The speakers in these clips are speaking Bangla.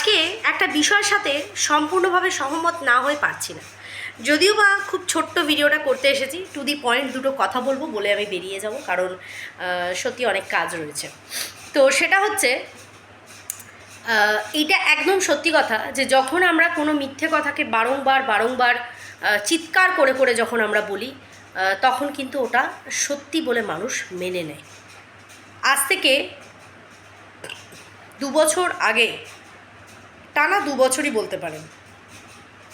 আজকে একটা বিষয়ের সাথে সম্পূর্ণভাবে সহমত না হয়ে পারছি না। যদিও বা খুব ছোট্ট ভিডিওটা করতে এসেছি টু দি পয়েন্ট দুটো কথা বলব বলে আমি বেরিয়ে যাব, কারণ সত্যি অনেক কাজ রয়েছে। তো সেটা হচ্ছে এটা একদম সত্যি কথা যে যখন আমরা কোনো মিথ্যে কথাকে বারংবার বারংবার চিৎকার করে করে যখন আমরা বলি তখন কিন্তু ওটা সত্যি বলে মানুষ মেনে নেয়। আজ থেকে দু বছর আগে টানা দু বছরই বলতে পারেন।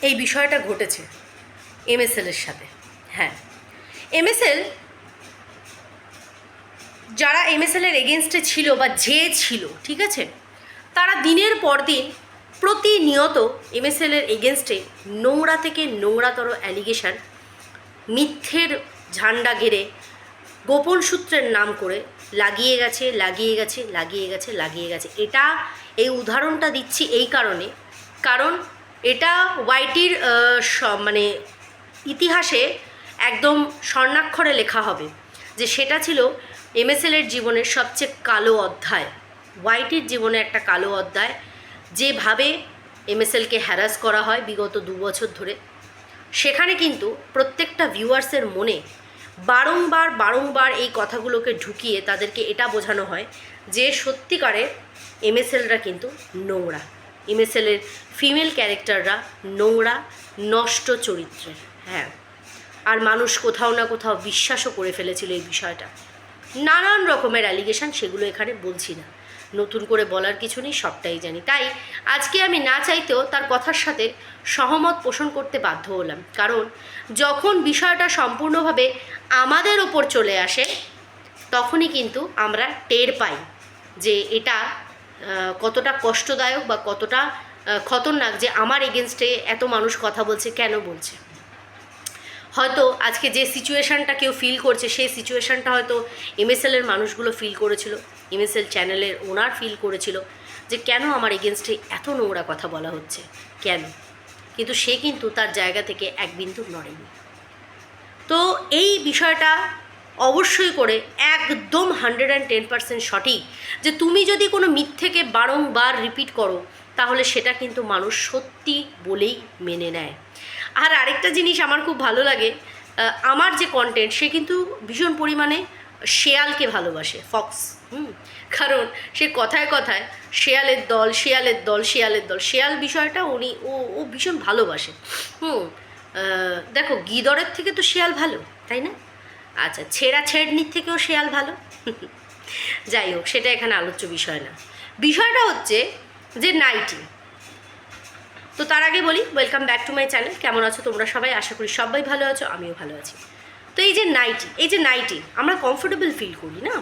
এই বিষয়টা ঘটেছে এমএসএলের সাথে। হ্যাঁ এমএসএল যারা এমএসএলের এগেনস্টে ছিল বা যে ছিল, ঠিক আছে? তারা দিনের পর দিন প্রতিনিয়ত এমএসএলের এগেনস্টে নোংরা থেকে নোংরাতর অ্যালিগেশন মিথ্যের ঝান্ডা ঘেরে গোপন সূত্রের নাম করে লাগিয়ে গেছে লাগিয়ে গেছে লাগিয়ে গেছে লাগিয়ে গেছে। এটা এই উদাহরণটা দিচ্ছি এই কারণে। কারণ এটা ওয়াইটির মানে ইতিহাসে একদম স্বর্ণাক্ষরে লেখা হবে যে সেটা ছিল এমএসএলের জীবনের সবচেয়ে কালো অধ্যায়। ওয়াইটির জীবনে একটা কালো অধ্যায় যেভাবে এমএসএলকে হ্যারাস করা হয় বিগত দু বছর ধরে। সেখানে কিন্তু প্রত্যেকটা ভিউয়ার্সের মনে বারংবার বারংবার এই কথাগুলোকে ঢুকিয়ে তাদেরকে এটা বোঝানো হয় যে সত্যিকারের এমএসএলরা কিন্তু নোংরা। এমএসএলের ফিমেল ক্যারেক্টাররা নোংরা, নষ্ট চরিত্রের। হ্যাঁ। আর মানুষ কোথাও না কোথাও বিশ্বাসও করে ফেলেছিল এই বিষয়টা। নানান রকমের অ্যালিগেশন সেগুলো এখানে বলছি না। নতুন করে বলার কিছু নেই, সবটাই জানি। তাই আজকে আমি না চাইতেও তার কথার সাথে সহমত পোষণ করতে বাধ্য হলাম। কারণ যখন বিষয়টা সম্পূর্ণভাবে আমাদের ওপর চলে আসে, তখনই কিন্তু আমরা টের পাই যে এটা কতটা কষ্টদায়ক বা কতটা খতরনাক যে আমার এগেনস্টে এত মানুষ কথা বলছে, কেন বলছে। হয়তো আজকে যে সিচুয়েশানটা কেউ ফিল করছে, সেই সিচুয়েশানটা হয়তো এমএসএলের মানুষগুলো ফিল করেছিল এমএসএল চ্যানেলের ওনার ফিল করেছিল যে কেন আমার এগেনস্টে এত নোংরা কথা বলা হচ্ছে, কেন? কিন্তু সে কিন্তু তার জায়গা থেকে এক বিন্দু নড়েনি। তো এই বিষয়টা অবশ্যই করে একদম হান্ড্রেড অ্যান্ড টেন পার্সেন্ট সঠিক যে তুমি যদি কোনো মিথ্যেকে বারংবার রিপিট করো, তাহলে সেটা কিন্তু মানুষ সত্যি বলেই মেনে নেয়। আর আরেকটা জিনিস আমার খুব ভালো লাগে আমার যে কন্টেন্ট সে কিন্তু ভীষণ পরিমাণে শেয়ালকে ভালোবাসে ফক্স হুম? কারণ সে কথায় কথায় শেয়ালের দল শেয়ালের দল শেয়ালের দল, শেয়াল বিষয়টা উনি, ও ও ভীষণ ভালোবাসে, হুম? দেখো, গিদরের থেকে তো শেয়াল ভালো, তাই না? আচ্ছা ছেঁড়া ছেড়নির থেকেও শেয়াল ভালো। যাই হোক, সেটা এখানে আলোচ্য বিষয় না। বিষয়টা হচ্ছে যে নাইটি। তো তার আগে বলি welcome back to my channel কেমন আছো তোমরা সবাই? আশা করি সবাই ভালো আছো, আমিও ভালো আছি। তো এই যে নাইটি, এই যে নাইটি, আমরা কমফোর্টেবল ফিল করি না?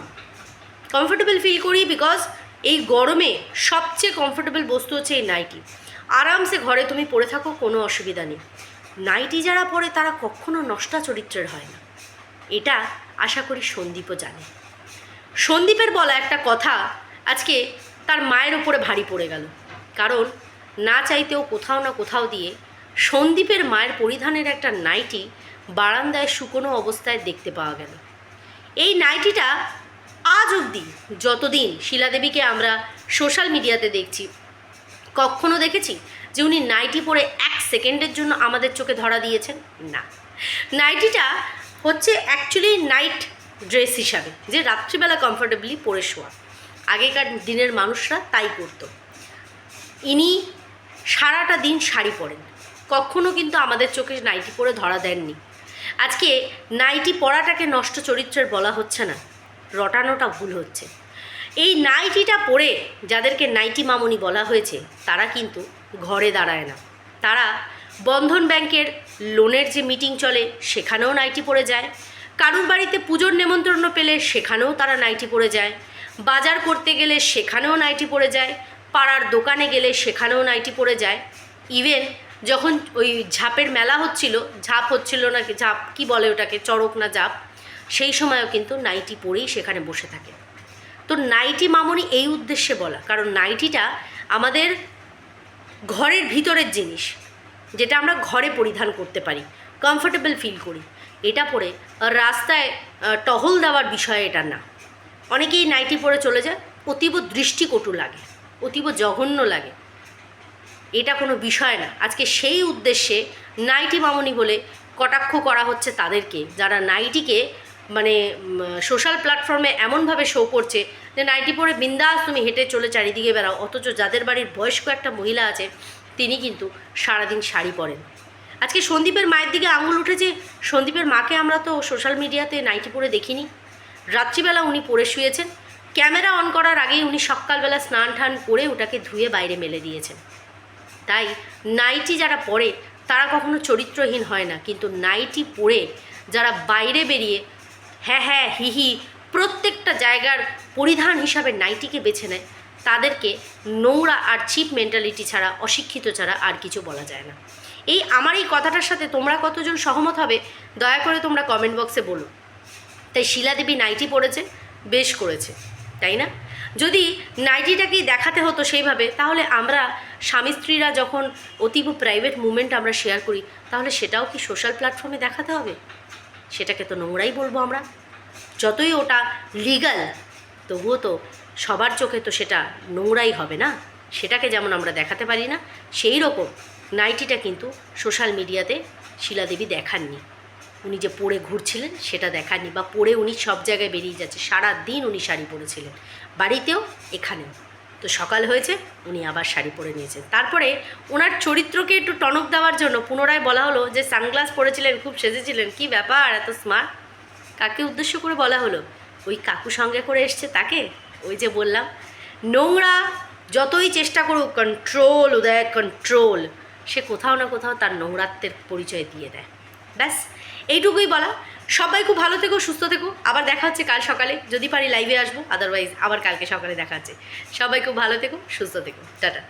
কমফোর্টেবল ফিল করি বিকজ এই গরমে সবচেয়ে কমফোর্টেবল বস্তু হচ্ছে এই নাইটি। আরামসে ঘরে তুমি পরে থাকো, কোনো অসুবিধা নেই। নাইটি যারা পরে তারা কখনো নষ্টা চরিত্রের হয় না। এটা আশা করি সন্দীপও জানে। সন্দীপের বলা একটা কথা আজকে তার মায়ের উপরে ভারী পড়ে গেল। কারণ না চাইতেও কোথাও না কোথাও দিয়ে সন্দীপের মায়ের পরিধানের একটা নাইটি বারান্দায় শুকনো অবস্থায় দেখতে পাওয়া গেল। এই নাইটিটা আজ অবধি যতদিন শিলাদেবীকে আমরা সোশ্যাল মিডিয়াতে দেখছি, কখনো দেখেছি যে উনি নাইটি পরে এক সেকেন্ডের জন্য আমাদের চোখে ধরা দিয়েছেন? না। নাইটিটা হচ্ছে অ্যাকচুয়ালি নাইট ড্রেস হিসাবে, যে রাত্রিবেলা কমফোর্টেবলি পরে শোয়া। আগেকার দিনের মানুষরা তাই করতো। ইনি সারাটা দিন শাড়ি পরেন। কখনো কিন্তু আমাদের চোখে নাইটি পরে ধরা দেননি। আজকে নাইটি পরাটাকে নষ্ট চরিত্রের বলা হচ্ছে না, রটানোটা ভুল হচ্ছে। এই নাইটিটা পরে যাদেরকে নাইটি মামনি বলা হয়েছে, তারা কিন্তু ঘরে দাঁড়ায় না। তারা বন্ধন ব্যাংকের লোনের যে মিটিং চলে সেখানেও নাইটি পরে যায়। কারুর বাড়িতে পুজোর নেমন্ত্রণ পেলে সেখানেও তারা নাইটি পরে যায়। বাজার করতে গেলে সেখানেও নাইটি পরে যায়। পাড়ার দোকানে গেলে সেখানেও নাইটি পরে যায়। ইভেন যখন ওই ঝাপের মেলা হচ্ছিল, ঝাপ হচ্ছিল না ঝাপ কি বলে ওটাকে, চড়ক না ঝাপ, সেই সময়ও কিন্তু নাইটি পরেই সেখানে বসে থাকে। তো নাইটি মামনি এই উদ্দেশ্যে বলা, কারণ নাইটিটা আমাদের ঘরের ভিতরের জিনিস, যেটা আমরা ঘরে পরিধান করতে পারি কমফোর্টেবল ফিল করি। এটা পরে রাস্তায় টহল দেওয়ার বিষয় এটা না। অনেকেই নাইটি পরে চলে যায়, অতীব দৃষ্টিকটু লাগে, অতীব জঘন্য লাগে। এটা কোনো বিষয় না। আজকে সেই উদ্দেশ্যে নাইটি মামনি বলে কটাক্ষ করা হচ্ছে তাদেরকে, যারা নাইটিকে মানে সোশ্যাল প্ল্যাটফর্মে এমনভাবে শো করছে যে নাইটি পরে বিন্দাস তুমি হেঁটে চলে চারিদিকে বেড়াও, অথচ যাদের বাড়ির বয়স্ক একটা মহিলা আছে, তিনি কিন্তু সারাদিন শাড়ি পরেন। আজকে সন্দীপের মায়ের দিকে আঙুল উঠেছে, সন্দীপের মাকে আমরা তো সোশ্যাল মিডিয়াতে নাইটি পরে দেখিনি। রাত্রিবেলা উনি পরে শুয়েছেন ক্যামেরা অন করার আগেই উনি সকালবেলা স্নান টান করে ওটাকে ধুয়ে বাইরে মেলে দিয়েছেন। তাই নাইটি যারা পরে তারা কখনো চরিত্রহীন হয় না, কিন্তু নাইটি পরে যারা বাইরে বেরিয়ে হ্যাঁ হ্যাঁ হি হি। প্রত্যেকটা জায়গার পরিধান হিসাবে নাইটিকে বেছে নেয়। তাদেরকে নোংরা আর চিপ মেন্টালিটি ছাড়া, অশিক্ষিত ছাড়া আর কিছু বলা যায় না। এই আমার এই কথাটার সাথে তোমরা কতজন সহমত হবে, দয়া করে তোমরা কমেন্ট বক্সে বলো। তাই শিলাদেবী নাইটি পড়েছে বেশ করেছে, তাই না? যদি নাইটিটাকেই দেখাতে হতো সেইভাবে, তাহলে আমরা স্বামী স্ত্রীরা যখন অতীব প্রাইভেট মুভমেন্ট আমরা শেয়ার করি, তাহলে সেটাও কি সোশ্যাল প্ল্যাটফর্মে দেখাতে হবে? সেটাকে তো নোংরাই বলব আমরা। যতই ওটা লিগাল তবুও তো সবার চোখে তো সেটা নোংরাই হবে না? সেটাকে যেমন আমরা দেখাতে পারি না, সেই রকম নাইটিটা কিন্তু সোশ্যাল মিডিয়াতে শিলাদেবী দেখাননি। উনি যে পরে ঘুরছিলেন, সেটা দেখাননি বা পরে উনি সব জায়গায় বেরিয়ে যাচ্ছে। সারা দিন উনি শাড়ি পরেছিলেন। বাড়িতেও, এখানেও। তো সকাল হয়েছে, উনি আবার শাড়ি পরে নিয়েছেন। তারপরে ওনার চরিত্রকে একটু টনক দেওয়ার জন্য পুনরায় বলা হলো যে, সানগ্লাস পরেছিলেন, খুব সেজেছিলেন, কি ব্যাপার, এত স্মার্ট কাকে উদ্দেশ্য করে বলা হলো? ওই কাকু সঙ্গে করে এসছে তাকে, ওই যে বললাম, নোংরা যতই চেষ্টা করুক কন্ট্রোল উদয় কন্ট্রোল সে কোথাও না কোথাও তার নোংরাত্বের পরিচয় দিয়ে দেয়। ব্যাস, এইটুকুই বলা। সবাই খুব ভালো থেকো, সুস্থ থেকো। আবার দেখা হচ্ছে কাল সকালে। যদি পারি লাইভে আসব আদারওয়াইজ আবার কালকে সকালে দেখা হচ্ছে। সবাই খুব ভালো থেকো, সুস্থ থেকো। টাটা।